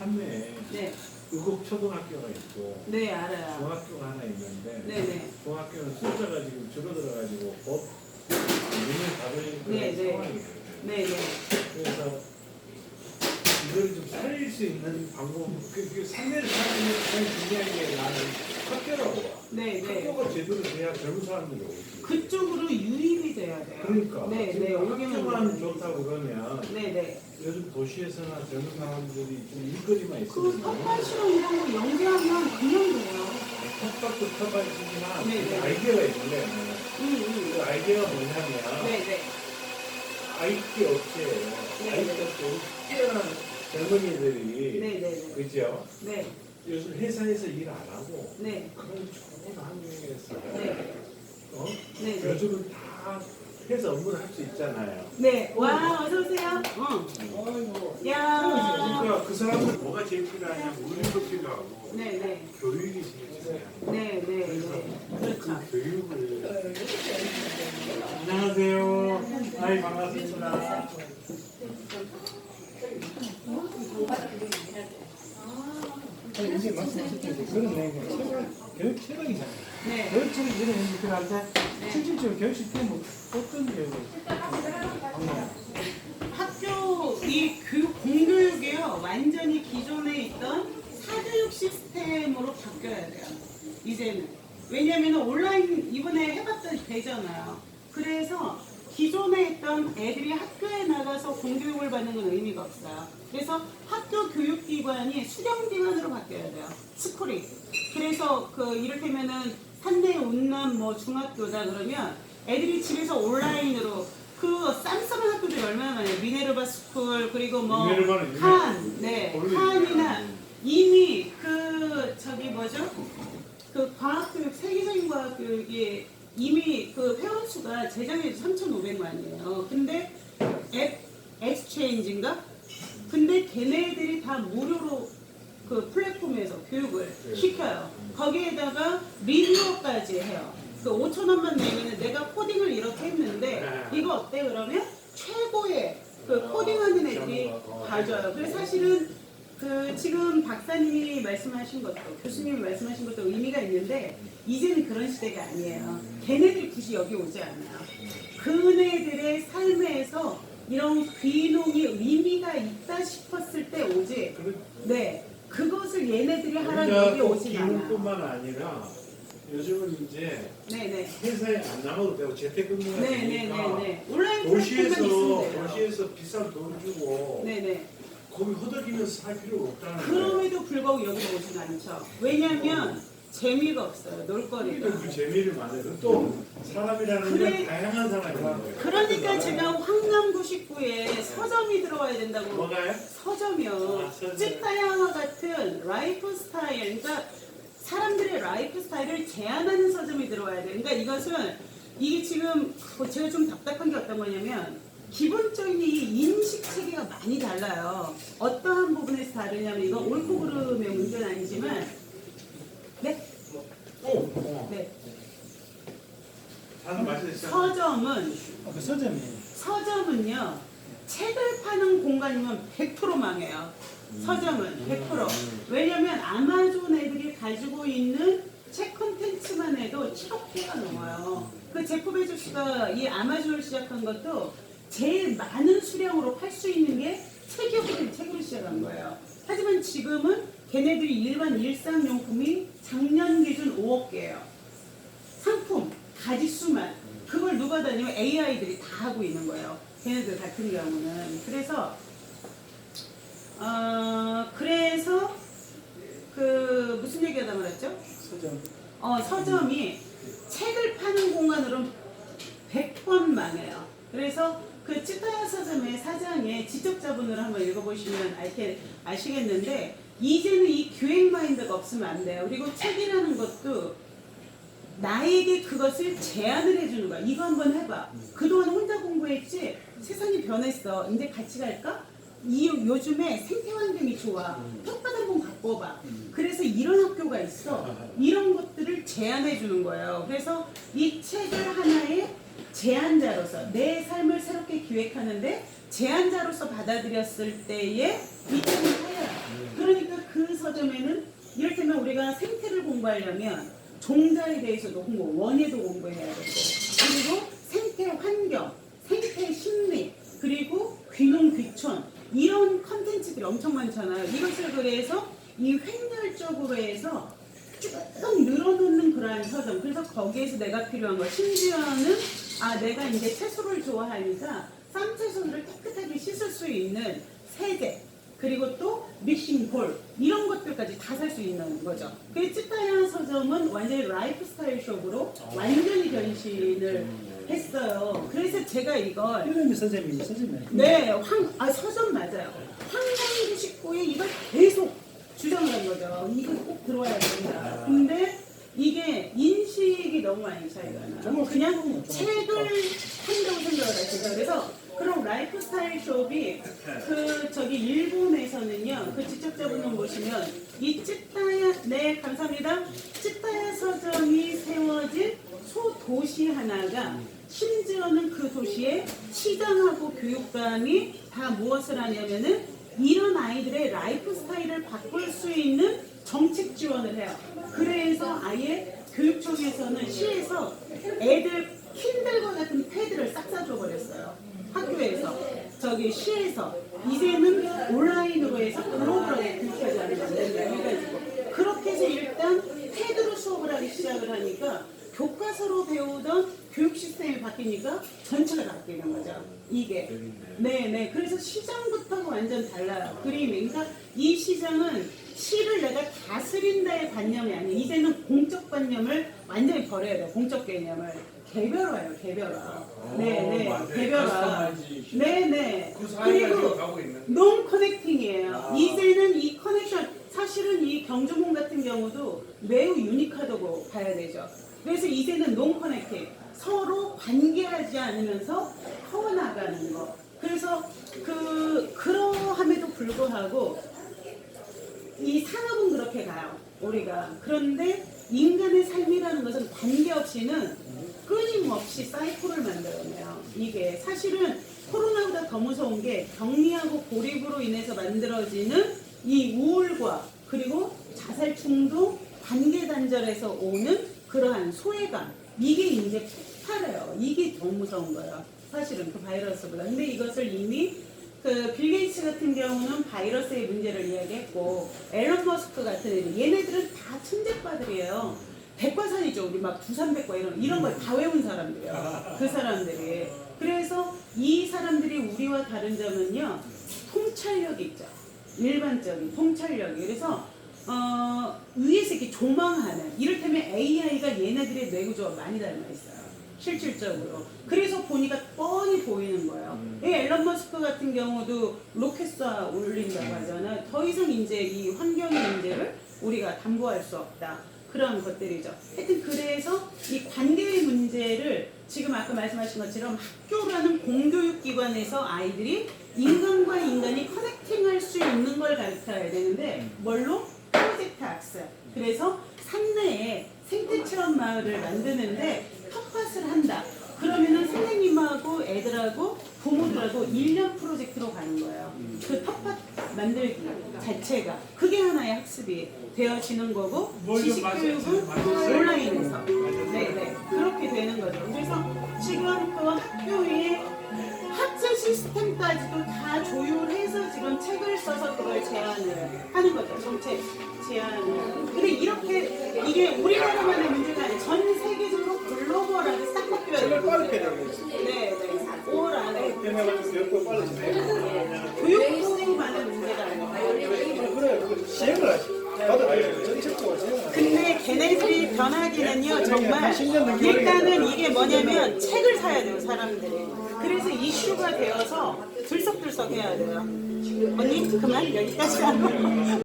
산내에 네, 의국 초등학교가 있고 네 알아요. 중학교가 하나 있는데 네, 네. 중학교는 숫자가 지금 줄어들어가지고 곧 문을 닫을 그런 네, 네. 상황이에요. 네, 네. 그래서 이걸 좀 살릴 수 있는 방법, 그, 그 산내를 살리는 가장 중요한 게 나는. 네, 네. 학교가 제대로 돼야 젊은 사람들이 오지. 그쪽으로 유입이 돼야 돼요. 그러니까 네, 네. 지금 학교만 되면. 좋다고 그러면 네, 네. 요즘 도시에서나 젊은 사람들이 좀 일거리만 그 있으면 텃밭이랑 이런 거 연계하면 그냥 돼요. 텃밭도 텃밭이지만 네, 네. 아이디어가 있는데 응, 응. 그 아이디어가 뭐냐면 네, 네. IT 업체예요. 네, IT 네. 업체 뛰어난 젊은이들이 네, 네, 네. 그죠? 네, 요즘 회사에서 일 안 하고 네. 그런 좋은 환경에서 네. 어? 네, 네. 요즘은 다 해서 업무를 할 수 있잖아요. 네. 와, 어서 오세요. 어. 야. 그러니까 그 사람들 뭐가 제일 필요하냐? 운동도 필요하고 네, 네. 교육이 제일 필요해요. 네, 네, 네. 그렇죠. 그 교육을 안녕하세요. 아이 반갑습니다. 아 니, 이제 말씀하셨듯이 그런 내용은 최고, 교육 최강이잖아요. 네. 교육청이 이런 애들한테 실질적으로 교육 시스템은 어떤 하나요? 학교 이 교육 공교육이요 완전히 기존에 있던 사교육 시스템으로 바뀌어야 돼요. 이제는 왜냐하면 온라인 이번에 해봤더니 되잖아요. 그래서 기존에 있던 애들이 학교에 나가서 공교육을 받는 건 의미가 없어요. 그래서 학교 교육기관이 수령기관으로 바뀌어야 돼요. 스쿨이. 그래서 그 이를테면은 산내 운남 뭐 중학교다 그러면 애들이 집에서 온라인으로 그 쌈싸만 학교들이 얼마나 많아요. 미네르바 스쿨 그리고 뭐 칸, 네. 칸이나 이미 그 저기 뭐죠? 그 과학교육 세계적인 과학교육이 이미 그 회원 수가 재작년에 3,500만이에요. 근데 앱 엑스체인지인가? 근데 걔네들이 다 무료로 그 플랫폼에서 교육을 네. 시켜요. 거기에다가 리뷰어까지 해요. 그 5천 원만 내면 내가 코딩을 이렇게 했는데 네. 이거 어때 그러면 최고의 그 코딩하는 애들이 어, 봐줘요. 그래서 사실은 그 지금 박사님이 말씀하신 것도 교수님이 말씀하신 것도 의미가 있는데 이제는 그런 시대가 아니에요. 걔네들 굳이 여기 오지 않아요. 그네들의 삶에서 이런 귀농이 의미가 있다 싶었을 때 오지. 네. 그것을 얘네들이 하라 우리가 여기 꼭 오지 않아요. 기능뿐만 아니라 요즘은 이제 네네. 회사에 안 나가도 되고 재택근무가 되니까 네네네네. 온라인 도시에서 플랫폼만 있으면 돼요. 도시에서 비싼 돈 주고 네네. 거기 허덕이면서 살 필요가 없다는 거예요. 그럼에도 불구하고 여기로 오진 않죠. 왜냐하면 재미가 없어요. 놀거리가. 그러니까 그 재미를 만들고 또 사람이라는 그래. 건 다양한 사람이 있는 거예요. 그러니까 제가 황남 99에 서점이 들어와야 된다고 뭐가요? 서점이요. 아. 찌따야와 같은 라이프 스타일, 그러니까 사람들의 라이프 스타일을 제안하는 서점이 들어와야 돼. 그러니까 이것은 이게 지금 뭐 제가 좀 답답한 게 어떤 거냐면 기본적인 이 인식 체계가 많이 달라요. 어떠한 부분에서 다르냐면 이건 옳고 그름의 문제는 아니지만 네, 오, 어. 네. 다들 마셨어요? 서점은 아, 그 서점이 서점은요 책을 파는 공간이면 100% 망해요. 서점은 100%. 왜냐면 아마존 애들이 가지고 있는 책 콘텐츠만 해도 7억 개가 넘어요. 그 제프 베조스가 이 아마존을 시작한 것도 제일 많은 수량으로 팔 수 있는 게 책이었거든요. 책으로 시작한 거예요. 하지만 지금은 걔네들이 일반 일상용품이 작년 기준 5억 개예요. 상품 가짓수만 그걸 누가 다니면 AI들이 다 하고 있는 거예요. 걔네들 같은 경우는 그래서 어 그래서 그 무슨 얘기하다 말았죠? 서점. 어 서점이 책을 파는 공간으로 100번 망해요. 그래서 그 찌타야 서점의 사장의 지적 자본을 한번 읽어보시면 알게 아시겠는데 이제는 이 기획 마인드가 없으면 안 돼요. 그리고 책이라는 것도 나에게 그것을 제안을 해주는 거야. 이거 한번 해봐. 그동안 혼자 공부했지 세상이 변했어. 이제 같이 갈까? 이 요즘에 생태 환경이 좋아. 텃밭 한번 바꿔봐. 그래서 이런 학교가 있어. 이런 것들을 제안해 주는 거예요. 그래서 이 책을 하나의 제안자로서 내 삶을 새롭게 기획하는데 제안자로서 받아들였을 때에 이 책을 팔려요. 그러니까 우리가 생태를 공부하려면 종자에 대해서도 공부, 원예도 공부해야 되고 그리고 생태 환경, 생태 심리 그리고 귀농 귀촌 이런 컨텐츠들이 엄청 많잖아요. 이것을 그래서 이 획렬적으로 해서 쭉 늘어놓는 그러한 서점. 그래서 거기에서 내가 필요한 거. 심지어는 아 내가 이제 채소를 좋아하니까 쌈 채소를 깨끗하게 씻을 수 있는 세제. 그리고 또 믹싱 볼 이런 것들까지 다 살 수 있는 거죠. 그 찌타야 서점은 완전히 라이프 스타일 숍으로 완전히 변신을 했어요. 그래서 제가 이걸 이름이 서점이 서점이에요. 네, 황, 아, 서점 맞아요. 황당도 식구에 이걸 계속 거죠. 이거 꼭 들어와야 된다. 근데 이게 인식이 너무 많이 차이가 나요. 그냥 책을 한다고 생각을 하시죠. 그래서 그런 라이프 스타일 숍이 그 저기 일본에서는요. 그 직접자분을 보시면 이 찌타야 네 감사합니다. 찌타야 서점이 세워진 소도시 하나가 심지어는 그 도시에 시장하고 교육감이 다 무엇을 하냐면은 이런 아이들의 라이프 스타일을 바꿀 수 있는 정책 지원을 해요. 그래서 아예 교육청에서는 시에서 애들 킨들과 같은 패드를 싹 사줘 버렸어요. 학교에서 저기 시에서 이제는 온라인으로 해서 글로벌하게 않으면 안 된다 해가지고 그렇게 해서 일단 패드로 수업을 하기 시작을 하니까 교과서로 배우던 교육 시스템이 바뀌니까 전체가 다 바뀌는 거죠. 이게. 네 네. 그래서 시장부터가 완전 달라요. 그림이. 그러니까 이 시장은 시를 내가 다스린다의 관념이 아니에요. 이제는 공적 관념을 완전히 버려야 돼요. 공적 개념을. 개별화예요. 개별화. 네네. 맞아요. 개별화. 커스터마이제이션. 네네. 그 그리고. 논 커넥팅이에요. 아. 이제는 이 커넥션 사실은 이 경주문 같은 경우도 매우 유니크하다고 봐야 되죠. 그래서 이제는 논 커넥팅 서로 관계하지 않으면서 커나가는 거. 그래서 그 그러함에도 불구하고 이 산업은 그렇게 가요. 우리가 그런데 인간의 삶이라는 것은 관계 없이는 끊임없이 사이클을 만들어내요. 이게 사실은 코로나보다 더 무서운 게 격리하고 고립으로 인해서 만들어지는 이 우울과 그리고 자살 충동, 관계 단절에서 오는 그러한 소외감 이게 이제 폭발해요. 이게 더 무서운 거예요. 사실은 그 바이러스보다. 근데 이것을 이미 그 빌 게이츠 같은 경우는 바이러스의 문제를 이야기했고 앨런 머스크 같은 애들 얘네들은 다 천재과들이에요. 백과사이죠. 우리 막 두산백과 이런 이런 걸 다 외운 사람들이에요. 그 사람들이. 그래서 이 사람들이 우리와 다른 점은요. 통찰력이 있죠. 일반적인 통찰력이. 그래서 어, 이렇게 조망하는 이를테면 AI가 얘네들의 뇌구조가 많이 닮아 있어요. 실질적으로. 그래서 보니까 뻔히 보이는 거예요. 이 앨런 머스크 같은 경우도 로켓 쏴 올린다고 하잖아요. 더 이상 이제 이 환경의 문제를 우리가 담보할 수 없다. 그런 것들이죠. 하여튼 그래서 이 관계의 문제를 지금 아까 말씀하신 것처럼 학교라는 공교육 기관에서 아이들이 인간과 인간이 커넥팅할 수 있는 걸 가르쳐야 되는데 뭘로? 프로젝트 학습. 그래서 산내에 생태 체험 마을을 만드는데 텃밭을 한다. 그러면은 선생님하고 애들하고 부모들하고 1년 프로젝트로 가는 거예요. 그 텃밭 만들기 자체가 그게 하나의 학습이 되어지는 거고 뭘좀 지식 교육은 맞았어요. 온라인에서 네네 그렇게 되는 거죠. 그래서 지금 그 학제 시스템까지도 다 조율해서 지금 책을 써서 그걸 제안을 하는 거죠. 정책 제안을. 근데 이렇게 이게 우리나라만의 문제가 아니라 전 세계적으로 글로벌하게 싹 바뀌어야 펴야 되겠지. 네네. 5월 안에 교육도 빨리 진행. 교육부만의 이 변하기는요 정말 일단은 이게 뭐냐면 책을 사야 돼요 사람들이. 그래서 이슈가 되어서 들썩들썩 해야 돼요. 언니 그만. 여기까지